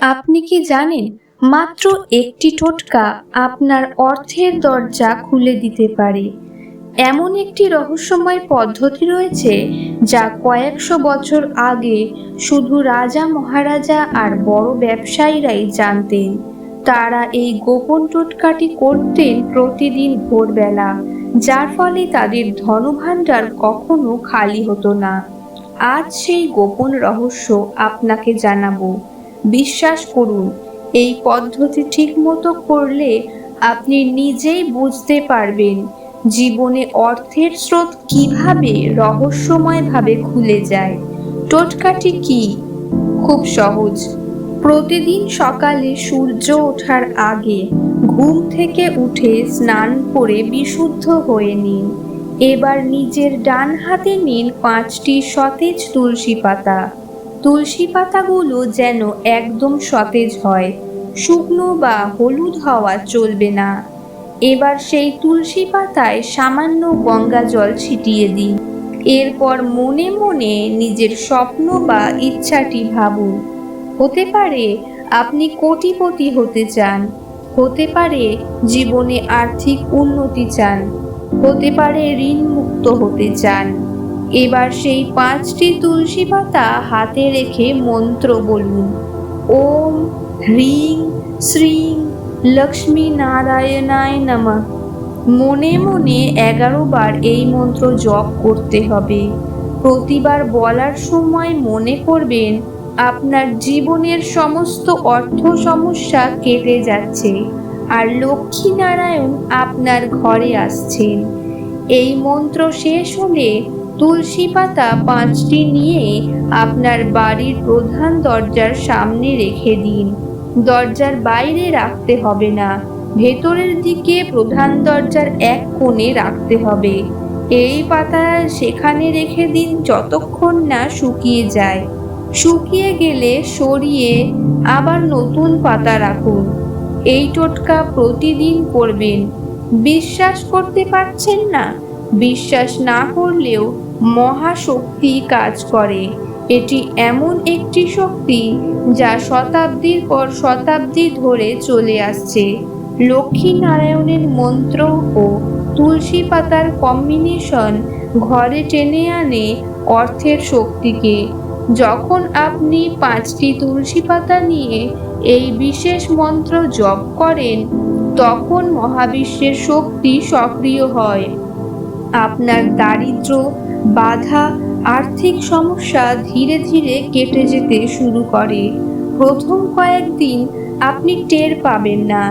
আপনি কি জানেন, মাত্র একটি টোটকা আপনার অর্থের দরজা খুলে দিতে পারে। এমন একটি রহস্যময় পদ্ধতি রয়েছে যা কয়েকশো বছর আগে শুধু রাজা মহারাজা আর বড় ব্যবসায়ীরাই জানতেন। তারা এই গোপন টোটকাটি করতেন প্রতিদিন ভোরবেলা, যার ফলে তাদের ধনভাণ্ডার কখনো খালি হতো না। আজ সেই গোপন রহস্য আপনাকে জানাব। বিশ্বাস করুন, এই পদ্ধতি ঠিকমতো করলে আপনি নিজেই বুঝতে পারবেন জীবনে অর্থের স্রোত কীভাবে রহস্যময়ভাবে খুলে যায়। টোটকাটি কি? খুব সহজ। প্রতিদিন সকালে সূর্য ওঠার আগে ঘুম থেকে উঠে স্নান করে বিশুদ্ধ হয়ে নিন। এবার নিজের ডান হাতে নিন পাঁচটি সতেজ তুলসী পাতা। তুলসী পাতাগুলো যেন একদম সতেজ হয়, শুকনো বা হলুদ হওয়া চলবে না। এবার সেই তুলসী পাতায় সামান্য গঙ্গা জল ছিটিয়ে দিন এরপর মনে মনে নিজের স্বপ্ন বা ইচ্ছাটি ভাবুন। হতে পারে আপনি কোটিপতি হতে চান, হতে পারে জীবনে আর্থিক উন্নতি চান, হতে পারে ঋণ মুক্ত হতে চান। এবার সেই পাঁচটি তুলসী পাতা হাতে রেখে মন্ত্র বলুন। ওম হ্রিং শ্রীং লক্ষ্মী নারায়ণায় নমঃ। মনে মনে এগারো বার এই মন্ত্র জপ করতে হবে। প্রতিবার বলার সময় মনে করবেন, আপনার জীবনের সমস্ত অর্থ সমস্যা কেটে যাচ্ছে আর লক্ষ্মী নারায়ণ আপনার ঘরে আসছেন। এই মন্ত্র শেষ হলে তুলসী পাতা পাঁচটি নিয়ে আপনার বাড়ির প্রধান দরজার সামনে রেখে দিন। দরজার বাইরে রাখতে হবে না। ভেতরের দিকে প্রধান দরজার এক কোণে রাখতে হবে। এই পাতা সেখানে রেখে দিন যতক্ষণ না শুকিয়ে যায়। শুকিয়ে গেলে সরিয়ে আবার নতুন পাতা রাখুন। এই টোটকা প্রতিদিন করবেন। বিশ্বাস করতে পারছেন না? বিশ্বাস না করলেও মহাশক্তি কাজ করে। এটি এমন একটি শক্তি যা শতাব্দীর পর শতাব্দী ধরে চলে আসছে। লক্ষ্মী নারায়ণের মন্ত্র ও তুলসী পাতার কম্বিনেশন ঘরে টেনে আনে অর্থের শক্তিকে। যখন আপনি পাঁচটি তুলসী পাতা নিয়ে এই বিশেষ মন্ত্র জপ করেন, তখন মহাবিশ্বের শক্তি সক্রিয় হয়। আপনার দারিদ্র বাধা, আর্থিক সমস্যা ধীরে ধীরে কেটে যেতে শুরু করে। প্রথম কয়েকদিন আপনি টের পাবেন না,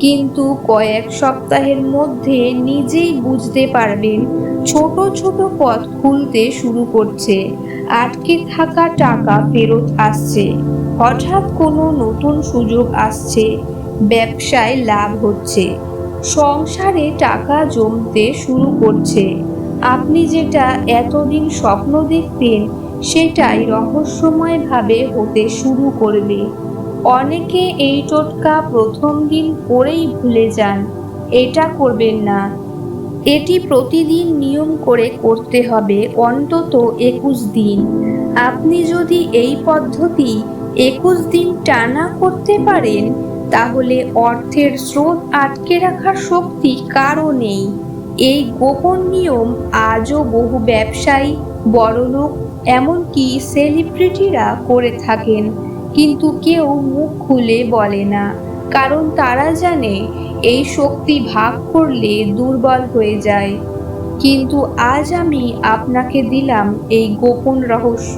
কিন্তু কয়েক সপ্তাহের মধ্যে নিজেই বুঝতে পারবেন ছোট ছোট পথ খুলতে শুরু করছে, আটকে থাকা টাকা ফেরত আসছে, হঠাৎ কোনো নতুন সুযোগ আসছে, ব্যবসায় লাভ হচ্ছে। সংসারে টাকা জমতে শুরু করছে। আপনি যেটা এতদিন স্বপ্ন দেখতেন, সেটাই রহস্যময়ভাবে হতে শুরু করবে। অনেকে এই টোটকা প্রথম দিন করেই ভুলে যান, এটা করবেন না। এটি প্রতিদিন নিয়ম করে করতে হবে অন্তত একুশ দিন। আপনি যদি এই পদ্ধতি একুশ দিন টানা করতে পারেন তাহলে অর্থের স্রোত আটকে রাখার শক্তি কারও নেই। এই গোপন নিয়ম আজও বহু ব্যবসায়ী, বড়লোক, এমনকি সেলিব্রিটিরা করে থাকেন। কিন্তু কেউ মুখ খুলে বলে না, কারণ তারা জানে এই শক্তি ভাগ করলে দুর্বল হয়ে যায়। কিন্তু আজ আমি আপনাকে দিলাম এই গোপন রহস্য।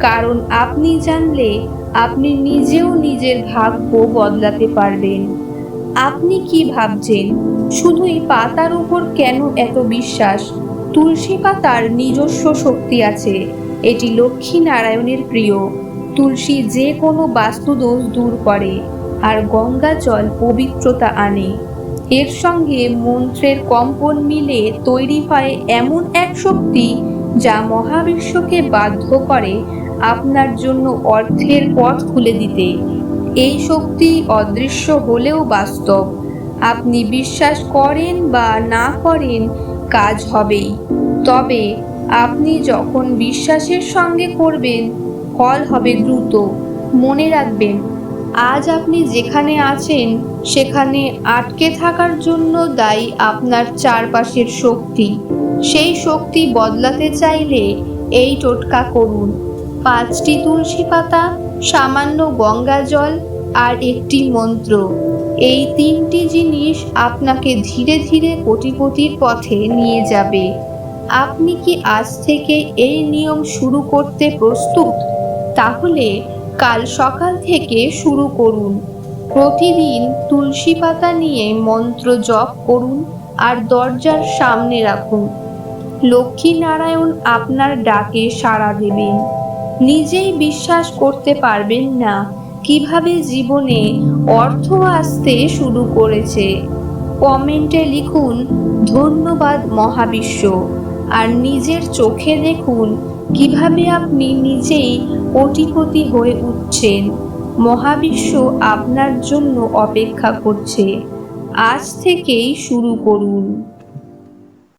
কারণ আপনি জানলে আপনি নিজেও নিজের ভাগ্য বদলাতে পারবেন। আপনি কি ভাবছেন? শুধুই পাতার উপর কেন এত বিশ্বাস? তুলসী পাতার নিজস্ব শক্তি আছে। এটি লক্ষ্মী নারায়ণের প্রিয়। তুলসী যে কোনো বাস্তুদোষ দূর করে আর গঙ্গা জল পবিত্রতা আনে। এর সঙ্গে মন্ত্রের কম্পন মিলে তৈরি হয় এমন এক শক্তি যা মহাবিশ্বকে বাধ্য করে আপনার জন্য অর্থের পথ খুলে দিতে। এই শক্তি অদৃশ্য হলেও বাস্তব। আপনি বিশ্বাস করেন বা না করেন, কাজ হবেই। তবে আপনি যখন বিশ্বাসের সঙ্গে করবেন, ফল হবে দ্রুত। মনে রাখবেন, আজ আপনি যেখানে আছেন, সেখানে আটকে থাকার জন্য দায়ী আপনার চারপাশের শক্তি। সেই শক্তি বদলাতে চাইলে এই টোটকা করুন। পাঁচটি তুলসী পাতা, সামান্য গঙ্গা জল আর একটি মন্ত্র। এই তিনটি জিনিস আপনাকে ধীরে ধীরে কোটিপতির পথে নিয়ে যাবে। আপনি কি আজ থেকে এই নিয়ম শুরু করতে প্রস্তুত? তাহলে কাল সকাল থেকে শুরু করুন। প্রতিদিন তুলসী পাতা নিয়ে মন্ত্র জপ করুন আর দরজার সামনে রাখুন। লক্ষ্মী নারায়ণ আপনার ডাকে সাড়া দেবেন। নিজেই বিশ্বাস করতে পারবেন না। কীভাবে জীবনে অর্থ আসতে শুরু করেছে? কমেন্টে লিখুন, ধন্যবাদ মহাবিশ্ব। আর নিজের চোখে দেখুন, কীভাবে আপনি নিজেই কোটিপতি হয়ে উঠছেন। মহাবিশ্ব আপনার জন্য অপেক্ষা করছে। আজ থেকেই শুরু করুন।